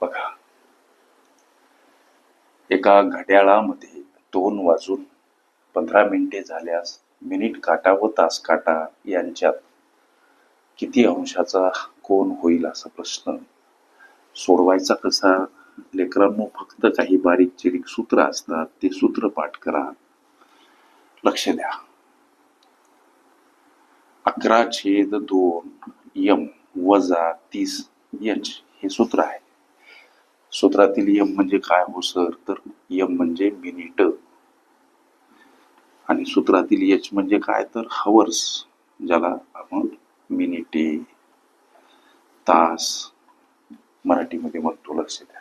बघा. एका घड्याळामध्ये दोन वाजून पंधरा मिनिटे झाल्यास मिनिट काटा व तास काटा यांच्यात किती अंशाचा कोण होईल असा प्रश्न सोडवायचा कसा? लेकरांनो फक्त काही बारीक चिरीक सूत्र असतात ते सूत्र पाठ करा. लक्ष द्या. अकरा छेद दोन यम वजा तीस यच हे सूत्र आहे. सूत्रातील यम म्हणजे काय हो सर? तर यम म्हणजे मिनिट. आणि सूत्रातील यच म्हणजे काय? तर हवर्स ज्याला आपण मिनिटे तास मराठीमध्ये म्हणतो लक्ष द्या.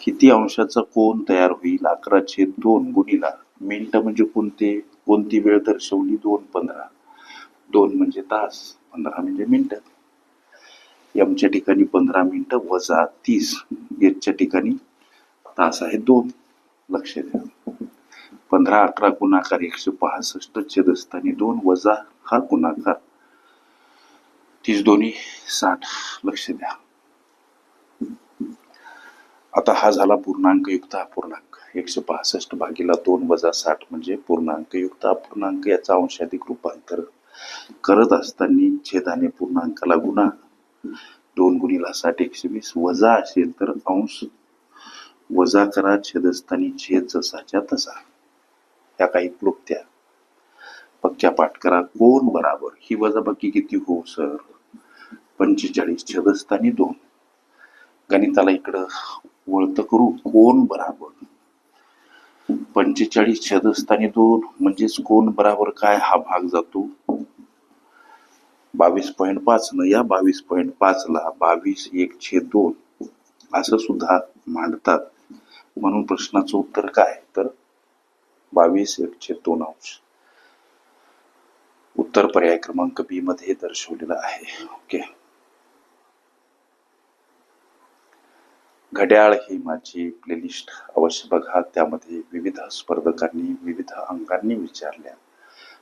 किती अंशाचा कोण तयार होईल? अकराचे दोन गुणीला मिनिट म्हणजे कोणते? कोणती वेळ दर्शवली? दोन पंधरा. दोन म्हणजे तास पंधरा म्हणजे मिनिट. एमच्या ठिकाणी पंधरा मिनटं वजा तीस एचच्या ठिकाणी तास आहे दोन. लक्ष द्या. पंधरा अकरा गुणाकार एकशे पासष्ट छेदस्थानी दोन वजा हा गुणाकार तीस दोन्ही साठ. लक्ष द्या. आता हा झाला पूर्णांक युक्त अपूर्णांक एकशे पासष्ट भागीला दोन वजा साठ म्हणजे पूर्णांक युक्त अपूर्णांक याचा अंशाधिक रूपांतर करत असताना छेदाने पूर्णांकाला गुणा दोन गुणीला साठ एकशे वीस वजा असेल तर अंश. वजा करा छेदस्थानी छेद जसाच्या तसा. या काही क्लुप्त्या. पक्क्या पाठ करा. कोण बराबर? ही वजाबाकी किती हो सर? पंचेचाळीस छेदस्थानी दोन. गणिताला इकडं वळत करू. कोण बराबर? पंचेचाळीस छेदस्थानी दोन. म्हणजेच कोण बराबर काय? हा भाग जातो. बावीस पॉईंट पाच न या बावीस पॉईंट पाच ला बावीस एक छे दोन असं सुद्धा मांडतात. म्हणून प्रश्नाचं उत्तर काय? तर बावीस एक छे दोन अंश. उत्तर पर्याय क्रमांक बी मध्ये दर्शवलेलं आहे. ओके. घड्याळ ही माझी प्लेलिस्ट अवश्य बघा. त्यामध्ये विविध स्पर्धकांनी विविध अंगांनी विचारल्या.